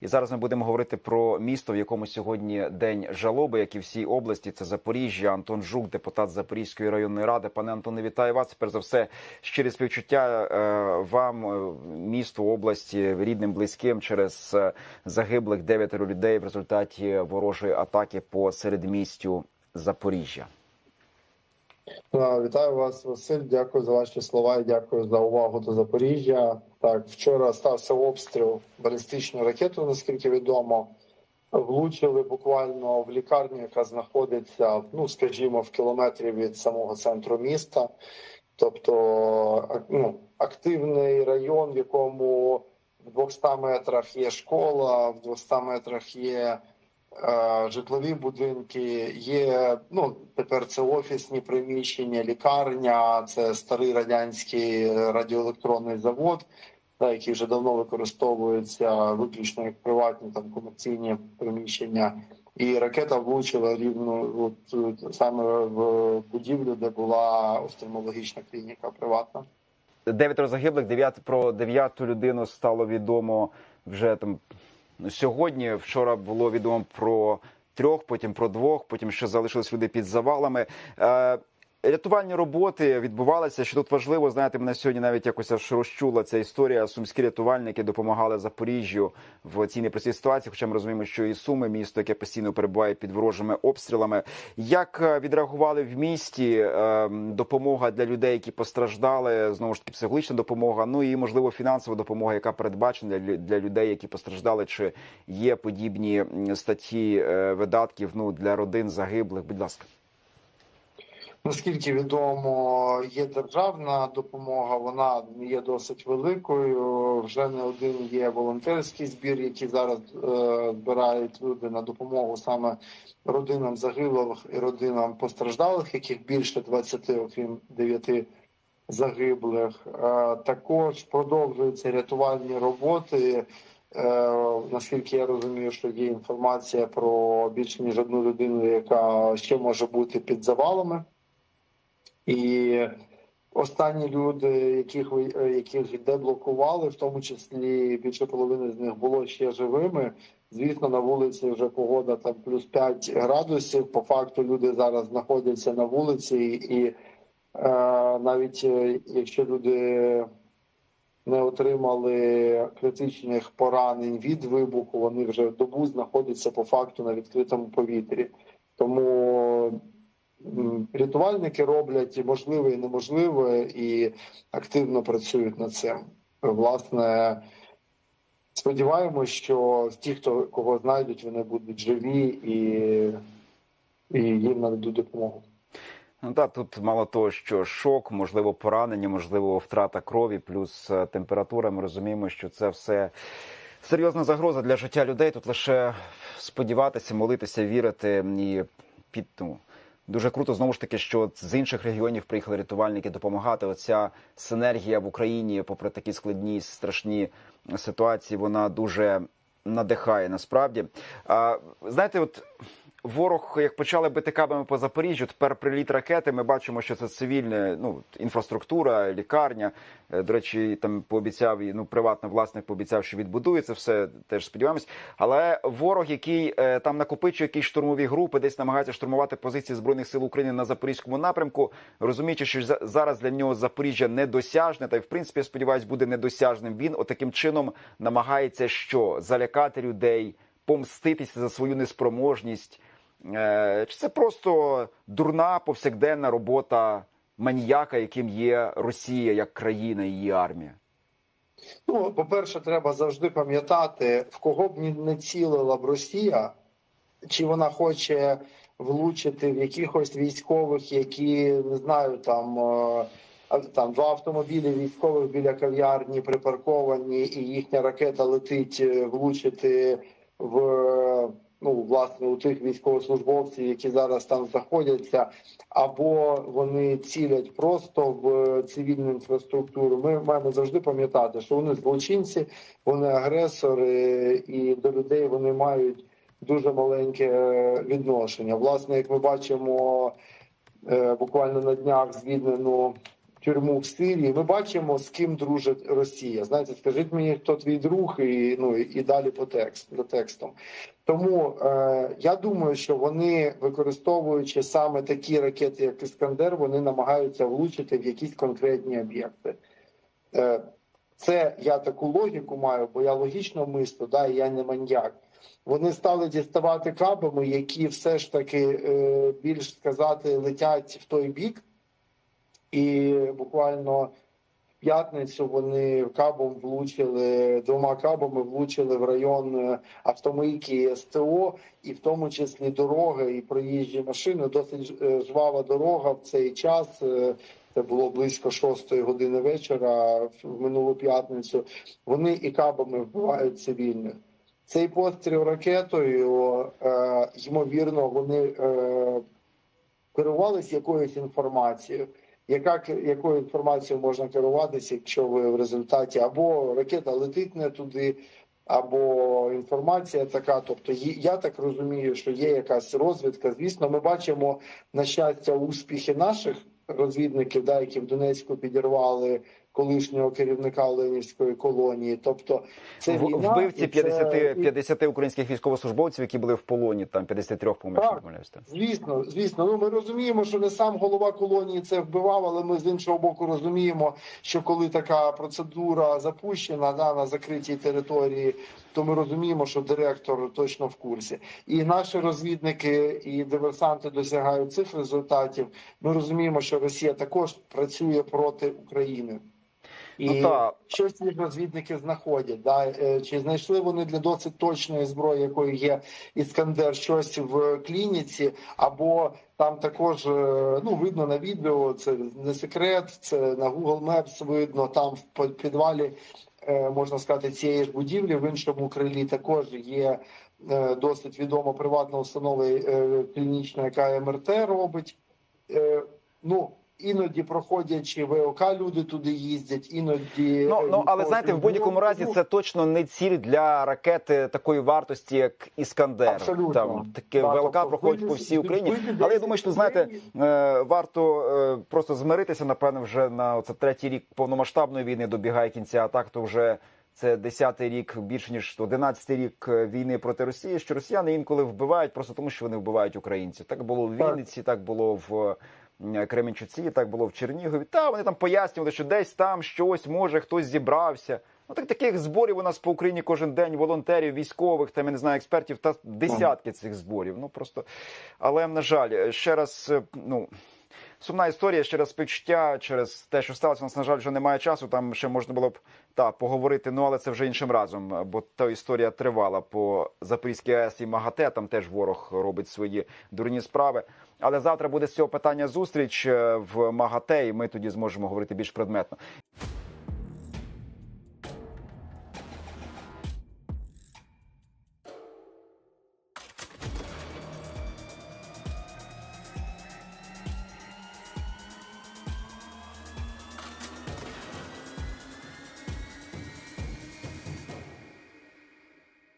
І зараз ми будемо говорити про місто, в якому сьогодні день жалоби, як і всій області. Це Запоріжжя. Антон Жук, депутат Запорізької районної ради. Пане Антоне, вітаю вас. Перш за все, щирі співчуття е, вам, е, місту, області, рідним, близьким через е, загиблих дев'ятеро людей в результаті ворожої атаки по середмістю Запоріжжя. Вітаю вас, Василь. Дякую за ваші слова і дякую за увагу до Запоріжжя. Так, вчора стався обстріл балістичною ракетою, наскільки відомо. Влучили буквально в лікарню, яка знаходиться, ну скажімо, в кілометрі від самого центру міста. Тобто ну, активний район, в якому в 200 метрах є школа, в 200 метрах є житлові будинки, є ну тепер це офісні приміщення, лікарня, це старий радянський радіоелектронний завод, да, який вже давно використовується виключно як приватні там комерційні приміщення. І ракета влучила рівно от, саме в будівлю, де була офтальмологічна клініка приватна. Дев'ятеро загиблих, дев'ят про дев'яту людину стало відомо вже там сьогодні. Вчора було відомо про трьох, потім про двох, потім ще залишились люди під завалами. Рятувальні роботи відбувалися. Що тут важливо, знаєте, мене сьогодні навіть якось аж розчула ця історія. Сумські рятувальники допомагали Запоріжжю в цій непростій ситуації. Хоча ми розуміємо, що і суми місто, яке постійно перебуває під ворожими обстрілами. Як е, відреагували в місті е, допомога для людей, які постраждали? Знову ж таки, психологічна допомога. Ну і можливо фінансова допомога, яка передбачена для, людей, які постраждали. Чи є подібні статті е, видатків ну для родин загиблих? Будь ласка. Наскільки відомо, є державна допомога, вона є досить великою. Вже не один є волонтерський збір, який зараз е, збирають люди на допомогу саме родинам загиблих і родинам постраждалих, яких більше 20, окрім 9 загиблих. Е, також продовжуються рятувальні роботи. Е, наскільки я розумію, що є інформація про більше ніж одну людину, яка ще може бути під завалами. І останні люди, яких е, яких деблокували, в тому числі більше половини з них було ще живими. Звісно, на вулиці вже погода там плюс 5 градусів. По факту люди зараз знаходяться на вулиці, і е, навіть е, якщо люди не отримали критичних поранень від вибуху, вони вже добу знаходяться по факту на відкритому повітрі. Тому рятувальники роблять і можливе, і неможливе, і активно працюють над цим. Власне, сподіваємось, що ті, хто кого знайдуть, вони будуть живі і, і їм нададуть допомогу. Ну так, тут мало того, що шок, можливо, поранення, можливо, втрата крові, плюс е, температура. Ми розуміємо, що це все серйозна загроза для життя людей. Тут лише сподіватися, молитися, вірити і під ну, дуже круто знову ж таки, що з інших регіонів приїхали рятувальники допомагати. Оця синергія в Україні, попри такі складні страшні ситуації, вона дуже надихає насправді. А, знаєте, от. Ворог, як почали бити кабами по Запоріжжю, тепер приліт ракети. Ми бачимо, що це цивільна ну, інфраструктура, лікарня. Е, До речі, там пообіцяв ну, приватний власник пообіцяв, що відбудується все. Теж сподіваємось. Але ворог, який е, там накопичує якісь штурмові групи, десь намагається штурмувати позиції збройних сил України на запорізькому напрямку, розуміючи, що за- зараз для нього Запоріжжя недосяжне, та й в принципі сподіваюсь, буде недосяжним. Він отаким чином намагається що залякати людей, помститися за свою неспроможність. Е, Чи це просто дурна повсякденна робота маніяка, яким є Росія як країна і її армія? Ну, по-перше, треба завжди пам'ятати, в кого б не цілила б Росія, чи вона хоче влучити в якихось військових, які не знаю, там, е, там два автомобілі військових біля кав'ярні припарковані, і їхня ракета летить е, влучити в ну, власне у тих військовослужбовців, які зараз там знаходяться, або вони цілять просто в цивільну інфраструктуру. Ми маємо завжди пам'ятати, що вони злочинці, вони агресори, і до людей вони мають дуже маленьке е, відношення. Власне, як ми бачимо, е, буквально на днях звільнену тюрму в Сирії. Ми бачимо, з ким дружить Росія. Знаєте, скажіть мені, хто твій друг, і ну і далі по текст за текстом. Тому е, я думаю, що вони, використовуючи саме такі ракети, як Іскандер, вони намагаються влучити в якісь конкретні об'єкти. Е, це я таку логіку маю, бо я логічно мислю, да, я не маньяк. Вони стали діставати кабами, які все ж таки е, більш сказати летять в той бік, і буквально в п'ятницю вони кабом влучили двома кабами, влучили в район е, автомийки СТО, і в тому числі дороги і проїжджі машини. Досить е, жвава дорога в цей час. е, Це було близько шостої години вечора в минулу п'ятницю. Вони і кабами вбивають цивільних. Цей постріл ракетою, ймовірно, вони керувалися якоюсь інформацією. Яка якою інформацією можна керуватися, якщо ви в результаті або ракета летить не туди, або інформація така. Тобто, я так розумію, що є якась розвідка. Звісно, ми бачимо на щастя успіхи наших розвідників, да, які в Донецьку підірвали колишнього керівника Ленівської колонії. Тобто, це війна, Вбивці і це- 50, українських військовослужбовців, які були в полоні, там 53, по-моєму, якщо не Так. помиляюсь, так. Звісно, звісно. Ну ми розуміємо, що не сам голова колонії це вбивав, але ми з іншого боку розуміємо, що коли така процедура запущена да, на закритій території, то ми розуміємо, що директор точно в курсі. І наші розвідники і диверсанти досягають цих результатів. Ми розуміємо, що Росія також працює проти України. І Ну, та. що ці розвідники знаходять? Да? Е, Чи знайшли вони для досить точної зброї, якою є Іскандер, щось в клініці, або там також е, ну видно на відео, це не секрет, це на Google Maps видно. Там в підвалі е, можна сказати цієї ж будівлі в іншому крилі також є досить відома приватна установа клінічна, яка МРТ робить. Ну іноді проходячи ВОК, люди туди їздять, іноді Ну, е, ну але від знаєте, в будь-якому ну, разі це точно не ціль для ракети такої вартості, як Іскандер. Абсолютно. Там таке Да, ВЛК тобто проходить по всій Україні. Але я думаю, що знаєте, е, варто е, просто змиритися. Напевно, вже на оце третій рік повномасштабної війни добігає кінця. А так то вже. Це десятий рік, більше ніж одинадцятий рік війни проти Росії. Що росіяни інколи вбивають просто тому, що вони вбивають українців. Так було в Вінниці, так було в Кременчуці, так було в Чернігові. Та вони там пояснювали, що десь там щось може хтось зібрався. Ну так таких зборів у нас по Україні кожен день волонтерів, військових, там я не знаю, експертів та десятки цих зборів. Ну просто але на жаль, ще раз, е, ну. Сумна історія через співчуття, через те, що сталося, у нас, на жаль, вже немає часу. Там ще можна було б та поговорити, ну але це вже іншим разом, бо та історія тривала по Запорізькій АЕС і МАГАТЕ. Там теж ворог робить свої дурні справи. Але завтра буде з цього питання зустріч е, в МАГАТЕ, і ми тоді зможемо говорити більш предметно.